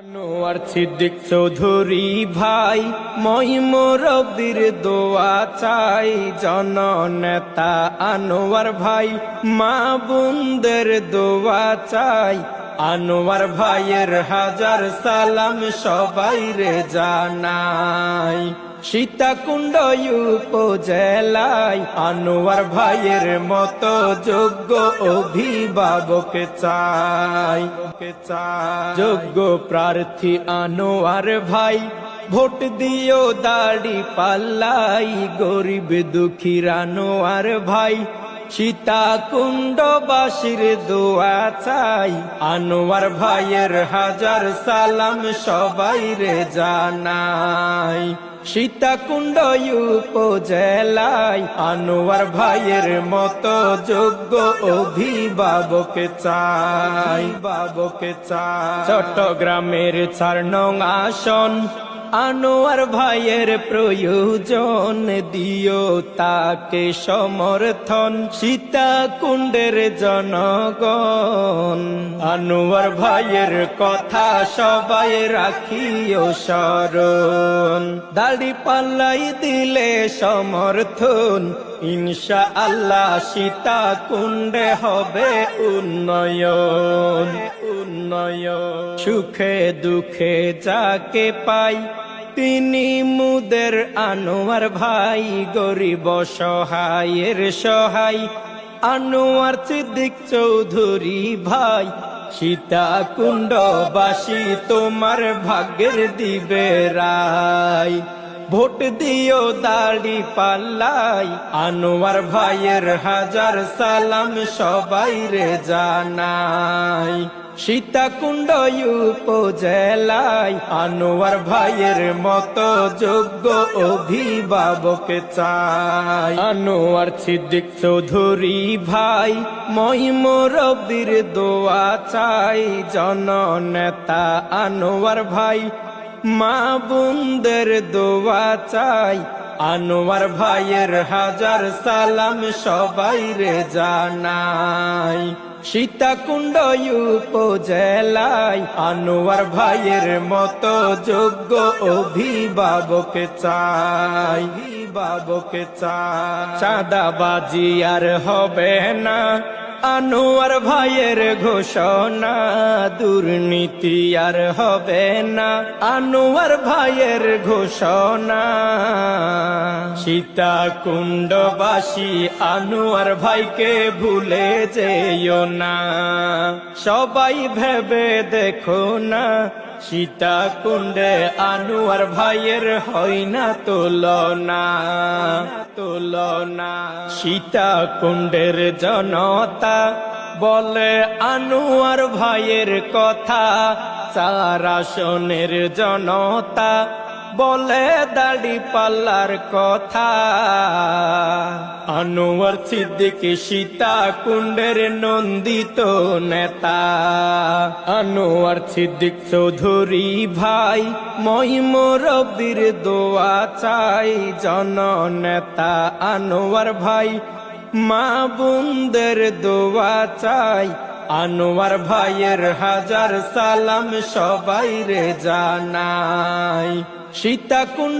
আনোয়ার সিদ্দিক চৌধুরী ভাই, মই মোরবির দোয়া চাই। জননেতা আনোয়ার ভাই, মা বোনদের দোয়া চাই। আনোয়ার ভাইয়ের হাজার সালাম সবাই রে জানাই। সীতাকুণ্ড উপজেলায় আনোয়ার ভাইয়ের মতো যোগ্য অভিভাবক চাই। যোগ্য প্রার্থী আনোয়ার ভাই, ভোট দিও দাড়ি পাল্লাই, গরিব দুঃখীর আনোয়ার ভাই সীতাকুণ্ডবাসীর দোয়া চাই। আনোয়ার ভাইয়ের হাজার সালাম সবাই রে জানাই। সীতাকুণ্ড উপজেলায় আনোয়ার ভাইয়ের মতো যোগ্য অভিভাবক চাই। বাবক চাই। চট্টগ্রামের চার নং আসন আনোয়ার ভাইয়ের প্রয়োজন, দিও তাকে সমর্থন। সীতাকুণ্ডের জনগণ, আনোয়ার ভাইয়ের কথা সবাই রাখিও স্মরণ। দাড়ি পাল্লাই দিলে সমর্থন ইনশা আল্লাহ সীতাকুণ্ডে হবে উন্নয়ন। উন্নয়ন। সুখে দুঃখে যাকে পাই তিনি মুদের আনোয়ার ভাই, গরিব সহায়ের সহায়। আনোয়ার সিদ্দিক চৌধুরী ভাই, সীতাকুণ্ডবাসী তোমার ভাগ্যের দিবে রায়। ভোট দিও দাড়ি পাল্লাই আনোয়ার ভাইয়ের হাজার সালাম সবাই রে জানাই সীতাকুণ্ড উপজেলায় আনোয়ার ভাইয়ের মতো যোগ্য অভিভাবক চাই। আনোয়ার সিদ্দিক চৌধুরী ভাই, মই মোরবির দোয়া চাই। জননেতা আনোয়ার ভাই, মা বোনদের দোয়া চাই। আনোয়ার ভাইয়ের হাজার সালাম সবাই রে জানাই। সীতাকুণ্ড উপজেলায় আনোয়ার ভাইয়ের মতো যোগ্য অভিভাবক চাই অভিভাবক চাই। চাঁদাবাজি আর হবে না। আনোয়ার ভাইয়ের ঘোষণা, দুর্নীতি আর হবে না। আনোয়ার ভাইয়ের ঘোষণা, সীতাকুণ্ডবাসী আনোয়ার ভাইকে ভুলে যেও না। সবাই ভেবে দেখো না, সীতাকুণ্ডে আনোয়ার ভাইয়ের হয় না তোল না তুলনা তুলনা। সীতাকুণ্ডের জনতা বলে আনোয়ার ভাইয়ের কথা, চার আসনের জনতা বলে দাড়ি পাল্লার কথা। আনোয়ার সিদ্দিক সীতা কুণ্ডের নন্দিত নেতা। আনোয়ার সিদ্দিক চৌধুরী ভাই, মই মোরবির দোয়া চাই জননেতা। আনোয়ার ভাই মা বোনদের দোয়া চাই। আনোয়ার ভাইয়ের হাজার সালাম সবাই রে জানাই। সীতাকুণ্ড